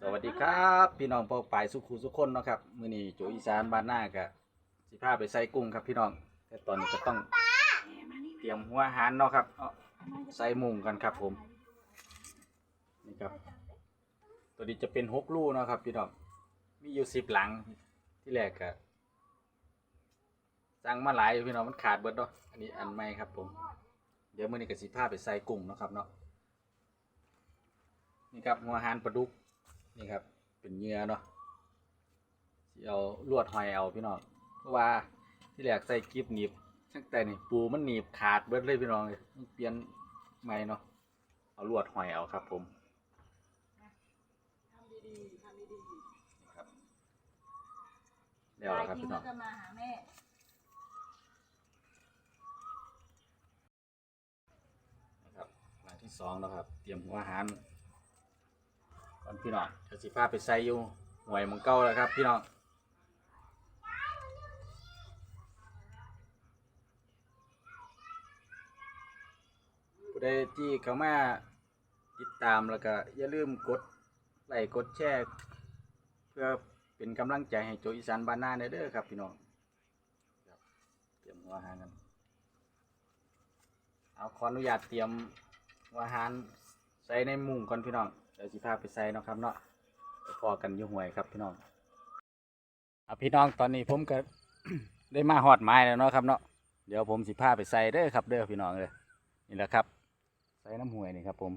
สวัสดีครับ พี่น้องเป้าปลายสุขุสุขคนเนาะครับมื้อนี้โจอีสานบ้านหน้ากะสิพาไปใส่กุ้งครับพี่น้อง แต่ตอนนี้ก็ต้องเตรียมหัวอาหารเนาะครับเอาใส่มุงกันครับผมนี่ครับ ตัวนี้จะเป็นหกลูกเนาะครับ พี่น้องมีอยู่สิบหลังที่แรกกะสั่งมาหลายพี่น้องมันขาดเบิดเนาะอันนี้อันใหม่ครับผม เดี๋ยวมื้อนี้ก็สิพาไปใส่กุ้งเนาะครับเนาะนี่ครับหัวอาหารปลาดุก นี่ครับ เป็นเหยื่อเนาะสิเอาลวดหอยเอาพี่น้องเพราะว่าที่แรกใส่กิบหนีบตั้งแต่นี่ปูมันหนีบขาดเบิดเลยพี่น้องเลยต้องเปลี่ยนใหม่เนาะเอาลวดหอยเอาครับ ผมทำดีๆทำดีนี่ครับๆเดี๋ยวครับทิ้พี่งน้แล้องวก็มาหาแม่นะครับหลังที่สองแล้วครับ เตรียมหัวอาหาร ก่อนพี่น้องเดี๋ยวสิพาไปใส่อยู่หวยมังเก้าแล้วครับ พี่น้องผู้ใดที่เข้ามาติดตามแล้วก็อย่าลืมกดไลค์กดแชร์เพื่อเป็นกำลังใจให้โจอีสานบ้านนาเด้อครับพี่น้องเตรียมหัวาหารกันเอาขออนุญาตเตรียมหัวาหารใส่ในมุ้งก่อนพี่น้อง เดี๋ยวสิพาไปใส่เนาะครับเนาะไปพอกันอยู่ห่วยครับพี่น้องเอาพี่น้องตอนนี้ผมก็ได้มาหอดไม้แล้วเนาะครับเนาะเดี๋ยวผมสิพาไปใส่เด้อครับเด้อพี่น้องเลยนี่แหละครับใส่น้ำห่วยนี่ครับ ผม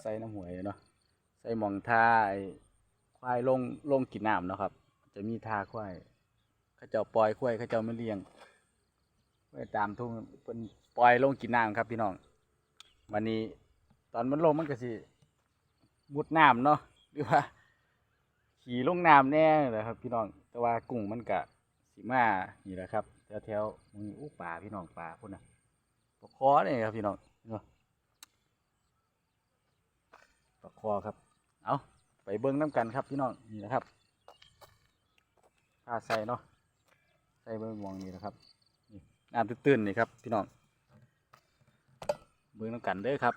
ใส่น้ำห่วยเนาะใส่หมองท่าควายลงลงกินน้ำเนาะครับ จะมีท่าควายเขาเจ้าปล่อยควายเขาเจ้าไม่เลี้ยงไปตามทุ่งเป็นปล่อยลงกินน้ำครับพี่น้องวันนี้ตอนมันลงมันก็สิ มุดน้ำเนาะหรือว่า ขี่ลงน้ำแน่เลยครับ พี่น้องแต่ว่ากุ้งมันกะสีมานี่แหละครับแถวแถวๆมืออู้ป่าพี่น้องป่าพุ่นนะปลาคอเนี่ยครับพี่น้องเนาะปลาคอครับ เอาไปเบิ้งน้ำกันครับพี่น้องนี่นะครับผ้าใส่เนาะใส่เบิ้งมองนี่นะครับน้ำตื้นๆนี่ครับ พี่น้องเบิ่งน้ำกันเด้อครับ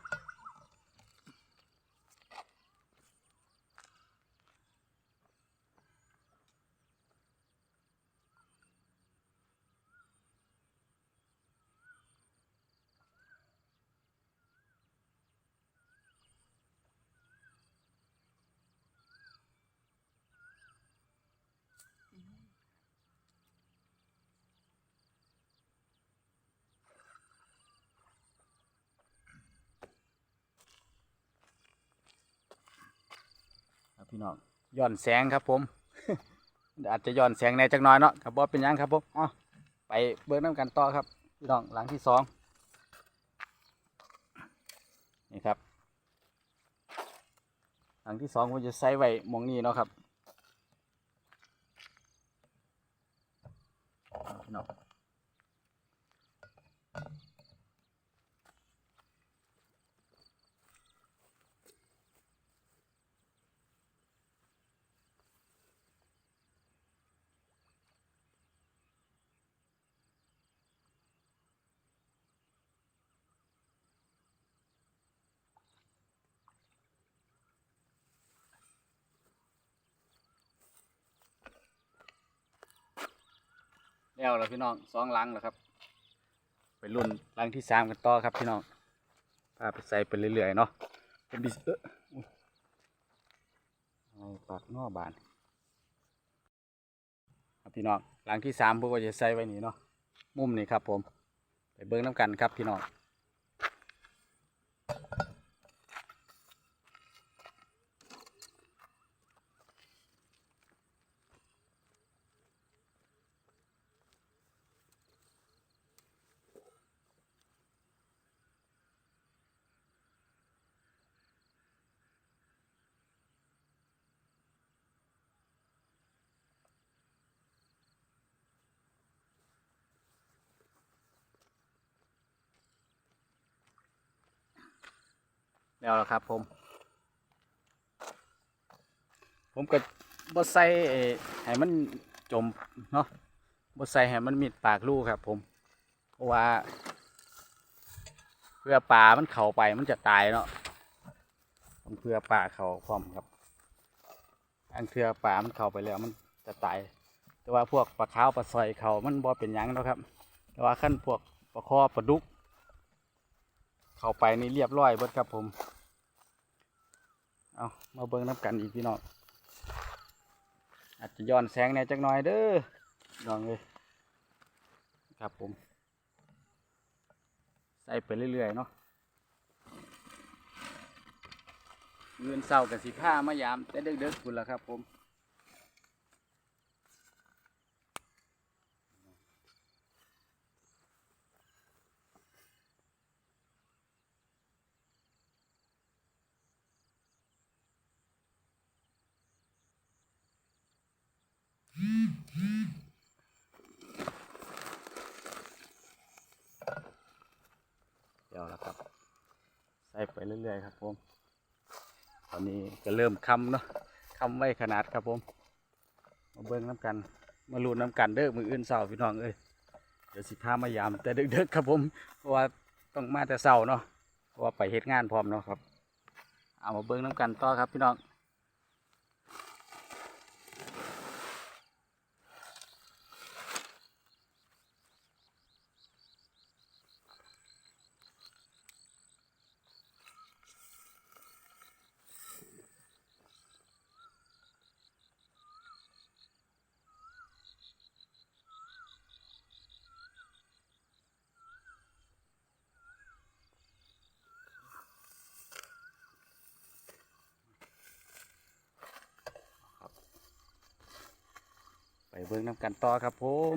พี่น้องย้อนแสงครับผม อาจจะย้อนแสงในจักน่อยเนาะครับบ่เป็นยังครับผมอ้าไปเบิ่งน้ำกันต่อครับพี่น้องหลังที่สองนี่ครับ หลังที่สองผมจะใส่ไว้มองนี้เนาะครับพี่น้อง แล้วแล้วพี่น้องสองลังแล้วครับ ไปรุ่นลังที่สามกันต่อครับพี่น้องพาไปใส่ไปเรื่อยๆเนาะเป็นบิสเอออุ๊ยเอาปากนอบานครับพี่น้องหลังที่สามพวกก็จะใส่ไว้นี่เนาะมุมนี่ครับผม ไปเบิ้งน้ำกันครับพี่น้อง แล้วล่ะครับ ผม ผมก็บ่ใส่ไอ้ให้มันจมเนาะบ่ใส่ให้มันมิดปากลูกครับ ผม เพราะว่า เพื่อปลามันเข้าไปมันจะตายเนาะเพื่อปลาเขาพร้อมครับอังเทือปลามันเข้าไปแล้วมันจะตาย แต่ว่าพวกปลาขาวปลาสอยเขามันบ่เป็นยังเนาะครับ แต่ว่าขั้นพวกปลาคอปลาดุก เข้าไปนี่เรียบร้อยเบิดครับผม เอามาเบิ้งน้ำกันอีกพี่น้องอาจจะย้อนแสงแน่จักหน่อยเด้อลองเลยครับผม ใส่ไปเรื่อยๆเนาะเงินเศร้ากับสีผ้ามายาม แต่เด็กๆคุณละครับผม ดี๋ยวแล้วครับ ใส่ไปเรื่อยๆครับผม ตอนนี้ก็เริ่มคำเนาะคำไว้ขนาดครับผม มาเบิ้งน้ำกัน มาลูนน้ำกันเด้อมืออื่นเสาพี่น้องเอ้ยเดี๋ยวสิพามายามแต่เด็กๆครับผม เพราะว่าต้องมาแต่เสาเนาะ เพราะว่าไปเฮ็ดงานพร้อมเนาะครับ เอามาเบิ้งน้ำกันต่อครับพี่น้อง เบิ่งน้ำกันต่อครับผม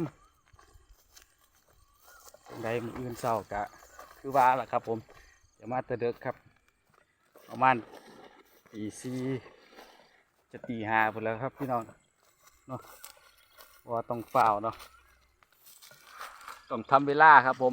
ใดมืออื่นเศร้ากะคือว่าล่ะครับ ผมอย่ามาแตะเด็กครับ ประมาณตีสี่จะตีห้าไปแล้วครับพี่น้องเนาะเพราะว่าต้องเฝ้าเนาะต้องทำเวลาครับผม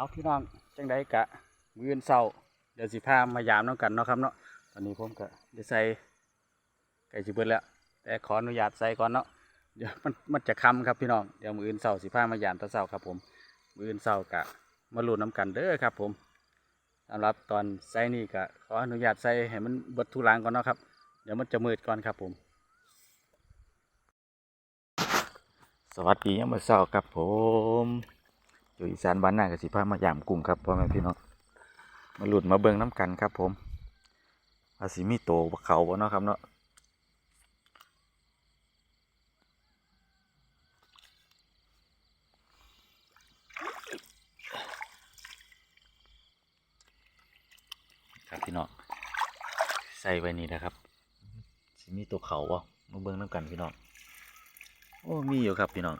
เอาพี่น้องจังไดกะมืออื่นเศร้าเดี๋ยวสิพามายามน้องกันเนาะครับเนาะตอนนี้ผมก็จะใส่ไก่จิเบิดแล้ว แต่ขออนุญาตใส่ก่อนเนาะเดี๋ยวมันมันจะคำครับพี่น้องเดี๋ยวมืออื่นเศร้าสิพามายามตอนเศร้าครับผมมืออื่นเศร้ากะมาลุ้นน้ำกันเด้อครับ ผมสำหรับตอนใส่นี่ก็ขออนุญาตใส่ให้มันเบิดทุลังก่อนเนาะครับเดี๋ยวมันจะมืดก่อนครับผมสวัสดียามมื้อเช้าครับผม อยู่อีสานบ้านนากับสิพามายามกรุงครับพ่อแม่พี่น้องมาหลุดมาเบิ่งน้ำกันครับผมว่าสิมีโตเขาบ่เนาะครับเนาะครับพี่น้องใส่ไว้นี่นะครับสิมีตัวเขาบ่มาเบิ่งน้ำกันพี่น้องโอ้มีอยู่ครับพี่น้อง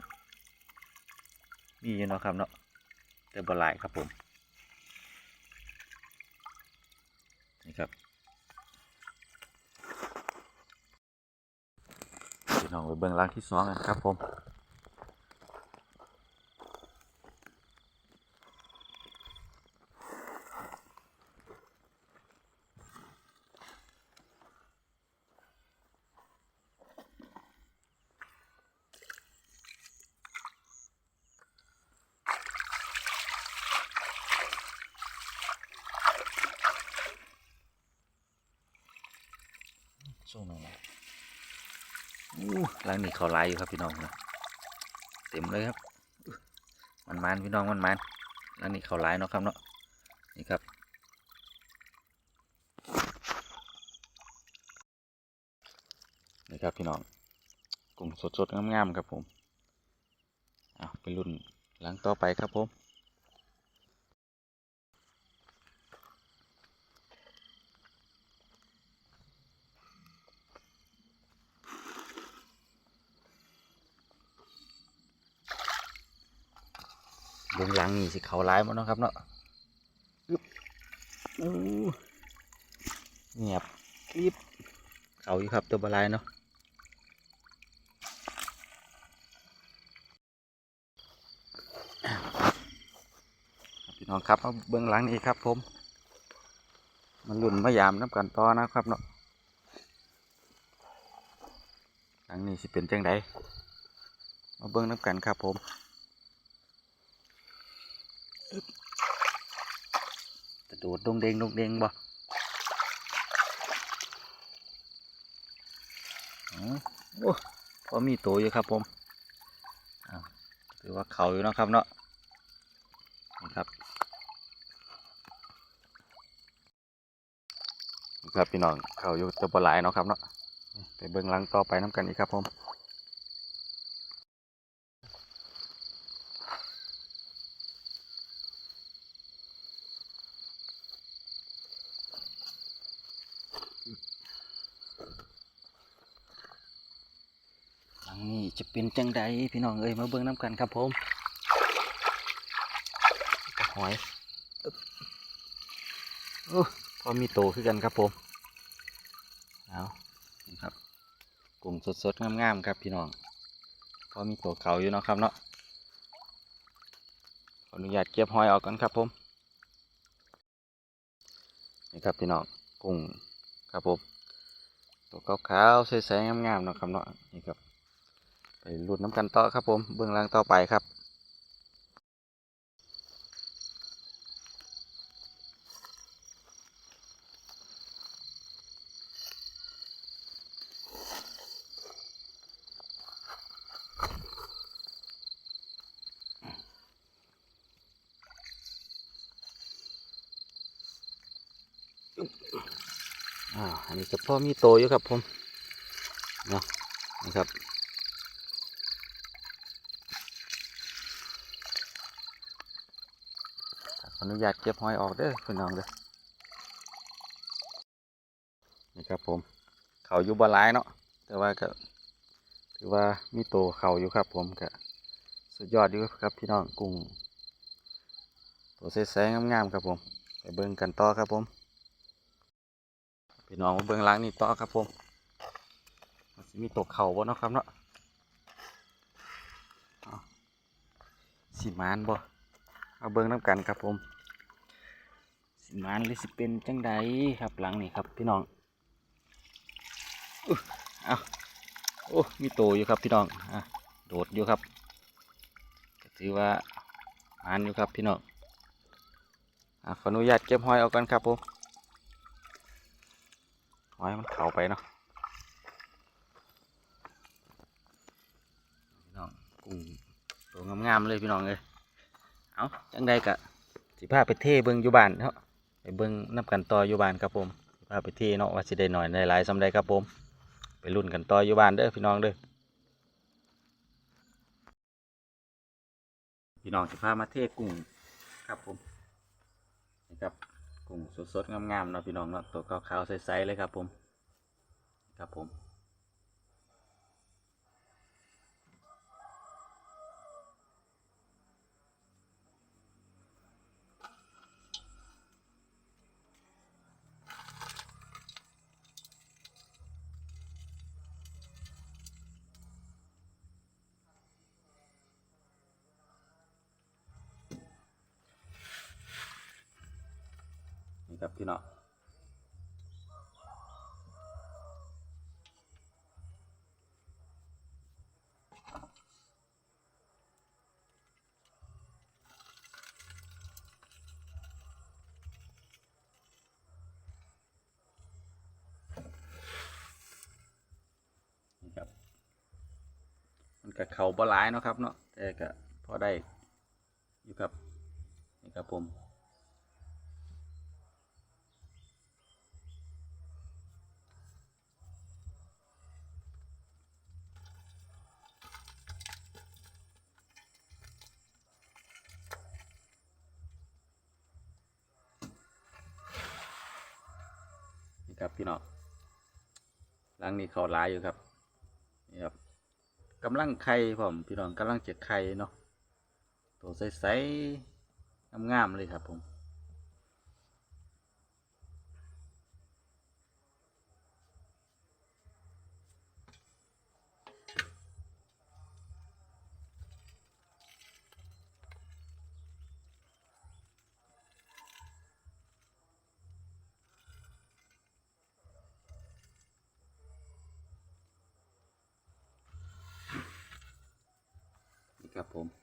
มีอยู่เนาะครับเนาะ แต่บหลายครับผมนี่ครับพี่น้องไปเบื้องล่างที่สองกันครับผม ส่งหน่อยนะอู้รังนี้เขาหลายอยู่ครับพี่น้องนะเต็มเลยครับ มันมันพี่น้องมันมันๆรังนี้เขาหลายเนาะครับเนาะนี่ครับนี่ครับพี่น้องกลุ่มสดๆงามๆครับผมเอาไปรุ่นหลังต่อไปครับผม เบื้องหลังนี่ สิเขาร้ายหมั้งนาะครับเนาะอึ๊บอู้เงียบรีบเขาอยู่ครับตัวบหลายเนาะครับพี่น้องครับมาเบื้องหลังนี้ครับผม มันลุ่นมายามน้ำกันต่อนะครับเนาะหลังนี้สิเป็นจังไดมาเบื้องน้ำกันครับผมอึ๊บ กระโดดงเดงดงเดงบ่อ๋อโอ้พอมีตัวอยู่ครับผมถือว่าเขาอยู่นะครับเนาะนี่ครับครับพี่น้องเขาอยู่ตัวปลายเนาะครับเนาะไปเบิ่งหลังต่อไปน้ำกันอีกครับผมหลังนี้จะ เป็นจังใดพี่น้องเอ้ยมาเบิ่งน้ำกันครับผมหอยอึ๊บโอ้พอมีโตขึ้นกันครับผมเอานี่ครับ กลุ่มสดๆงามๆครับพี่น้องพอมีตัวเขาอยู่เนาะครับเนาะขออนุญาตเก็บหอยออกก่อนครับผมนี่ครับพี่น้องกุ้งครับผมตัวขาวๆใสๆงามๆเนาะครับเนาะนี่ครับ ไปรุดน้ำกันต่อครับผมเบื้องล่างต่อไปครับอ่าอันนี้ก็พอมีโตอยู่ครับผมเนาะนี่ครับขออ นุญาตเก็บหอยออกเด้อพี่น้องเด้อนี่ครับผมเขาอยู่บ่หลายเนาะแต่ว่าก็ถือว่ามีโตเขาอยู่ครับ ผมก็สุดยอดอยู่ครับพี่น้องกุ้งตัวใสๆงามๆครับผมไปเบิ่งกันต่อครับผมพี่น้องมาเบื้งล่างนี่ต่อครับผมมันมีตกเข่าบ่เนาะครับเนาะสิมานบ่เอาเบื้งน้ำกันครับผม สิมานหรือสิเป็นจังใดครับหลังนี่ครับพี่น้องเอาโอ้มีโตอยู่ครับพี่น้องอะโดดอยู่ครับก็ถือว่ามานอยู่ครับพี่น้องอะขออนุญาตเก็บหอยเอากันครับผมไว้มันเข่าไปเนาะพี่น้องกุ้งตัวงามๆเลยพี่น้องเลยเอาจังใดกะสิพาไปเทเบิงอยู่บ้านเนาะ ไปเบิงนับกันต่ออยู่บ้านครับผมพาไปที่เนาะว่าสิได้หน่อยได้หลายสำใดครับผม ไปรุ่นกันต่ออยู่บ้านเด้อพี่น้องเด้อพี่น้องจะพามาเทกุ้งครับผมนะครับกุ้งสดๆงามๆเนาะพี่น้องเนาะตัวขาวๆใสๆเลยครับผมครับผม ครับพี่น้องนี่ครับมันก็เขาบ่หลายเนาะครับเนาะแต่ก็พอได้อยู่ครับนี่ครับผม ครับพี่น้องหลังนี้เขาหลายอยู่ครับนี่ครับกำลังไข่ผมพี่น้องกำลังจะไข่เนาะตัวใสๆงามๆเลยครับผม ครับผม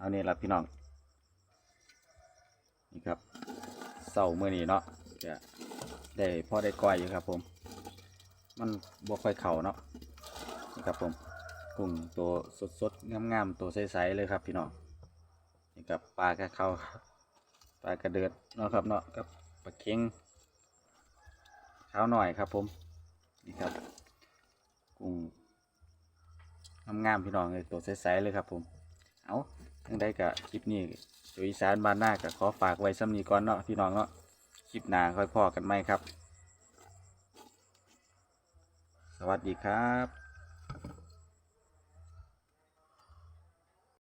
เอานี่ละพี่น้อง นี่ครับเสาเมื่อนี้เนาะจะได้พอได้ก้อยอยู่ครับ ผม มันบวค่อยเข่าเนาะนี่ครับผมกุ้งตัวสดๆงามๆตัวใสๆเลยครับพี่น้องนี่ครับปลากระเขาปลากระเดือดเนาะครับเนาะกับปลาเค็งขาวหน่อยครับ ผมนี่ครับกุ้งงามๆพี่น้องเลยตัวใสๆเลยครับ ผมเอา ทั้งได้กับคลิปนี้ตัวอีสานบ้านหน้าก็ขอฝากไว้ซ้ำนี้ก่อนเนาะพี่น้องเนาะคลิปหน้าค่อยพอกันไหมครับ สวัสดีครับ